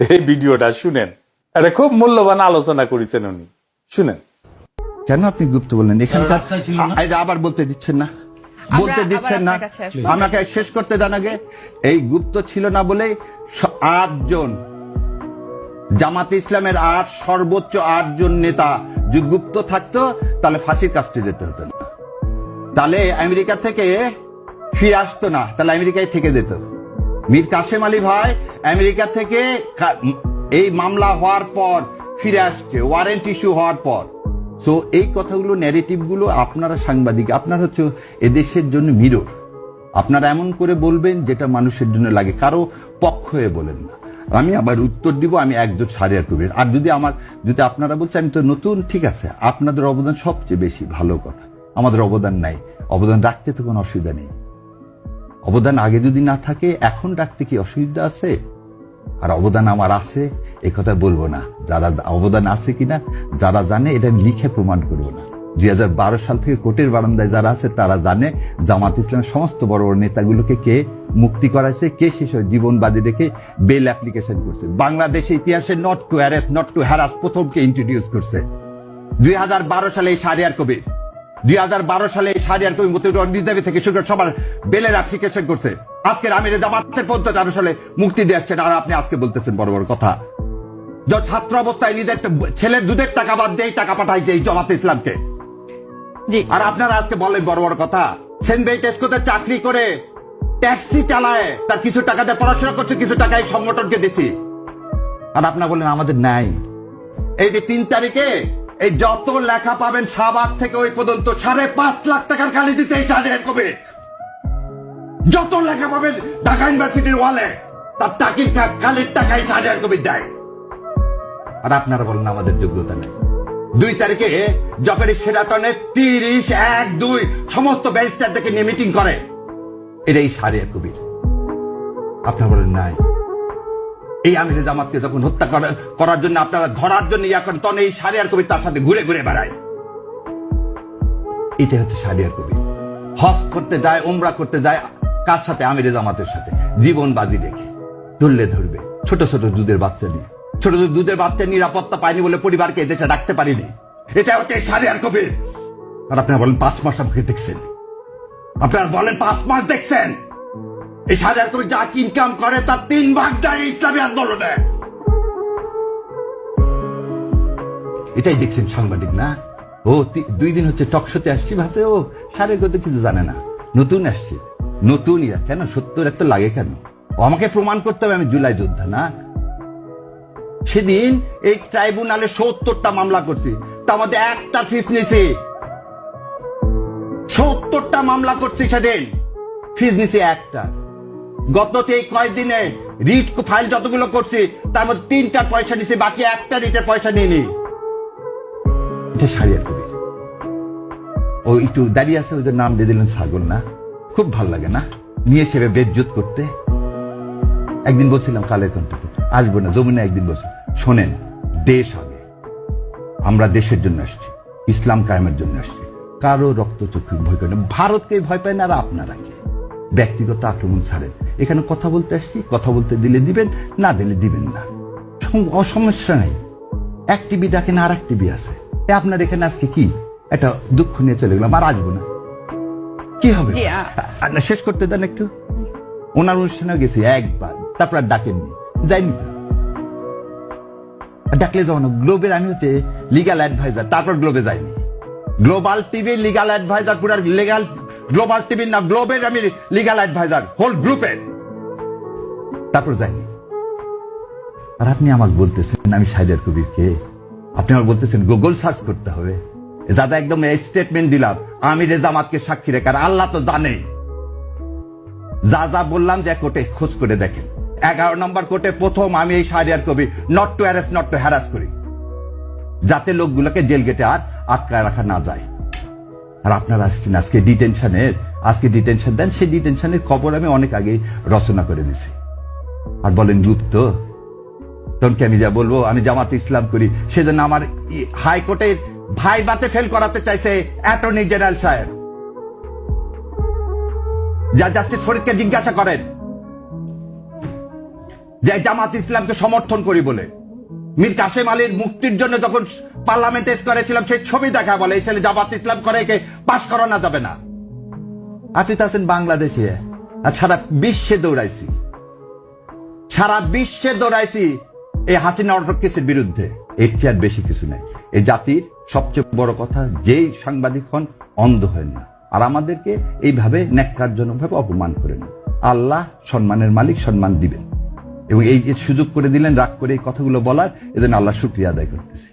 এই ভিডিওটা শুনেন। এটা খুব মূল্যবান আলোচনা করেছেন উনি। শুনেন। কেন আপনি গুপ্ত বললেন? এখানকার রাস্তায় ছিল না? এই যে আবার বলতে দিচ্ছেন না। বলতে দিচ্ছেন না। আমাকে শেষ করতে দেন আগে। এই গুপ্ত ছিল না বলেই স- আটজন। জামাতে ইসলামের আট সর্বোচ্চ আটজন নেতা যদি গুপ্ত থাকতো তাহলে ফাঁসির কাছতে যেতে হতো না। তাহলে আমেরিকা থেকে ফিরে আসতো না তাহলে আমেরিকায় থেকে যেত। মীর কাসেম আলী ভাই আমেরিকা থেকে এই মামলা হওয়ার পর ফিরে আসছে ওয়ারেন্ট ইস্যু হওয়ার পর। সো এই কথাগুলো ন্যারেটিভগুলো আপনারা সাংবাদিক, আপনারা হচ্ছে এদেশের জন্য মিরর আপনারা এমন করে বলবেন যেটা মানুষের জন্য লাগে, কারও পক্ষ হয়ে বলেন না। আমি আবার উত্তর দিব, আমি একজন সারিয়ার কবির। আর যদি আমার, যদি আপনারা বলছেন, আমি তো নতুন, ঠিক আছে, আপনাদের অবদান সবচেয়ে বেশি ভালো কথা। আমাদের অবদান নাই, অবদান রাখতে তো কোনো অসুবিধা নেই। অবদান আগে যদি না থাকে, এখন রাখতে কি অসুবিধা আছে? আর অবদান আমার আছে, এ কথা বলব না। যারা অবদান আছে কিনা, যারা জানে, এটা লিখে প্রমাণ করব না। দুই হাজার বারো সাল থেকে কোর্টের বারান্দায় যারা আছে, তারা জানে, জামাত ইসলামের সমস্ত বড় বড় নেতাগুলোকে কে মুক্তি করাইছে, কে শেষ জীবন বাদী রেখে বেল অ্যাপ্লিকেশন করছে। বাংলাদেশে ইতিহাসে not to harass not to harass প্রথমকে introduce করছে। দুই হাজার বারো সালে এই সারিয়ার কবির। দুই সালে এই সারিয়ার কবি মতিউর থেকে শুরু করে সবার বেলের অ্যাপ্লিকেশন করছে। আজকের আমিরে জামাতের পর্যন্ত সালে মুক্তি দিয়ে আসছেন আর আপনি আজকে বলতেছেন বড় বড় কথা। ছাত্র অবস্থায় নিজের ছেলের দুধের টাকা বাদ দিয়ে টাকা পাঠাইছে এই জমাতে ইসলামকে। জি। আর আপনারা আজকে বলেন বড় বড় কথা। সেন্ট চাকরি করে ট্যাক্সি চালায় তার কিছু টাকা দিয়ে পড়াশোনা করছে কিছু টাকা এই সংগঠনকে দিছি। আর আপনারা বলেন আমাদের নাই। এই যে তিন তারিখে এই যত লেখা পাবেন শাহবাগ থেকে ওই পর্যন্ত সাড়ে পাঁচ লাখ টাকার খালি দিতে এই কবে। যত লেখা পাবেন ঢাকা ইউনিভার্সিটির ওয়ালে তার টাকির কালির টাকায় সাড়ে আট কবি দেয়। আর আপনারা বলেন আমাদের যোগ্যতা নেই। দুই তারিখে যখন সেরাটনে তিরিশ, এক, দুই, সমস্ত ব্যারিস্টার থেকে নিয়ে মিটিং করে, এটাই সারে কবির আপনারা বলেন নাই। এই আমিরে জামাতকে যখন হত্যা করার জন্য আপনারা ধরার জন্য ইয়া করেন, তখন এই সারিয়ার কবির তার সাথে ঘুরে ঘুরে বেড়ায়। এটা হচ্ছে সারিয়ার কবির হজ করতে যায়, উমরা করতে যায়, কার সাথে? আমিরে জামাতের সাথে। জীবন বাজি রেখে ধরলে ধরবে। ছোট ছোট দুধের বাচ্চা নিয়ে। ছোট ছোট দুধের বাচ্চা নিরাপত্তা পায়নি বলে পরিবারকে এদেশে ডাকতে পারিনি। এটা হচ্ছে সারিয়ার কবির আর আপনারা বলেন, পাঁচ মাস আমাকে দেখছেন। আপনারা বলেন, পাঁচ মাস দেখছেন। এই সাজার কবি যা ইনকাম করে তার তিন ভাগ দেয় ইসলামী আন্দোলনে। এটাই দেখছেন সাংবাদিক, না? ও দুই দিন হচ্ছে টকশোতে আসছি ভাবতে ও সারে গতি কিছু জানে না। নতুন আসছে। নতুন ইয়া, কেন? সত্তর এত লাগে কেন? ও আমাকে প্রমাণ করতে হবে, আমি জুলাই যোদ্ধা, না? সেদিন এই ট্রাইব্যুনালে সত্তরটা মামলা করছি তার মধ্যে একটা ফিস নিছি সত্তরটা মামলা করছি সেদিন। ফিস নিছি একটা। গত এই কয়েকদিনে রিট ফাইল যতগুলো করছি, তার মধ্যে তিনটার পয়সা নিছি, বাকি একটা রিটের পয়সা নিয়ে এটা সারিয়ার কবি। ও একটু দাঁড়িয়ে আছে, ওদের নাম দিয়ে দিলেন ছাগল না? খুব ভালো লাগে না? নিয়ে সেবে বেজ্জত করতে। একদিন বলছিলাম কালের কণ্ঠতে আসব না জমিনে একদিন বসে শোনেন, দেশ আগে। আমরা দেশের জন্য আসছি, ইসলাম কায়েমের জন্য আসছি। কারও রক্ত চক্ষু ভয় করে না, ভারতকে ভয় পায় না আর আপনারা ব্যক্তিগত আক্রমণ ছাড়েন। এখানে কথা বলতে আসছি কথা বলতে দিলে দিবেন না দিলে দিবেন না। সম- অসমস্যা নেই। এক টিভি ডাকেন আর এক টিভি আছে। আপনার এখানে আজকে কি? একটা দুঃখ নিয়ে চলে গেলাম আর আসব না। কি হবে? না, শেষ করতে দেন একটু। ওনার অনুষ্ঠানে গেছি একবার তারপর আর ডাকেননি। যাইনি তো। ডাকলে যাও না। গ্লোবের আমি হচ্ছে লিগাল অ্যাডভাইজার তারপর গ্লোবে যাইনি। গ্লোবাল টিভি লিগাল অ্যাডভাইজার পুরো লিগাল গ্লোবাল টিভি না গ্লোবের আমি লিগাল অ্যাডভাইজার হোল গ্রুপের তারপর যাইনি আর আপনি আমাকে বলতেছেন, আমি সাইদার কবিরকে আপনি আমার বলতেছেন গুগল সার্চ করতে হবে। দাদা একদম এই স্টেটমেন্ট দিলাম, আমি রেজামাতকে সাক্ষী রেখে, আর আল্লাহ তো জানে। যা যা বললাম যে কোর্টে খোঁজ করে দেখেন। এগারো নম্বর কোর্টে প্রথম আমি এই সারিয়ার কবি not to arrest not to harass করি। যাতে লোকগুলোকে জেল গেটে আর আটকায় রাখা না যায়। আর আপনারা আসছেন আজকে ডিটেনশনের আজকে ডিটেনশন দেন, সেই ডিটেনশনের খবর আমি অনেক আগে রচনা করে দিছি আর বলেন গুপ্ত, তখন কি আমি যা বলব? আমি জামাত ইসলাম করি। সেজন্য আমার ই- হাইকোর্টে ভাই বাতে ফেল করাতে চাইছে অ্যাটর্নি জেনারেল সাহেব যা জাস্টিস ফরিদকে জিজ্ঞাসা করেন, যে জামাত ইসলামকে সমর্থন করি বলে। মীর কাসেম আলীর মুক্তির জন্য যখন পার্লামেন্টে করেছিলাম সেই ছবি দেখা বলে, এই ছেলে জামাত ইসলাম করে, একে পাশ করানো যাবে না। আপনি তো আছেন বাংলাদেশে, আর সারা বিশ্বে দৌড়াইছি। সারা বিশ্বে দৌড়াইছি এই হাসিনা অটোক্রেসির বিরুদ্ধে। এর চেয়ে বেশি কিছু নাই। এই জাতির সবচেয়ে বড় কথা, যেই সাংবাদিক হন, অন্ধ হয় না। আর আমাদেরকে এইভাবে ন্যাক্কারজনক ভাবে অপমান করেন আল্লাহ সম্মানের মালিক সম্মান দিবেন। এবং এই যে সুযোগ করে দিলেন, রাগ করে এই কথাগুলো বলার এদের আল্লাহ শুক্রিয়া আদায় করতেছি।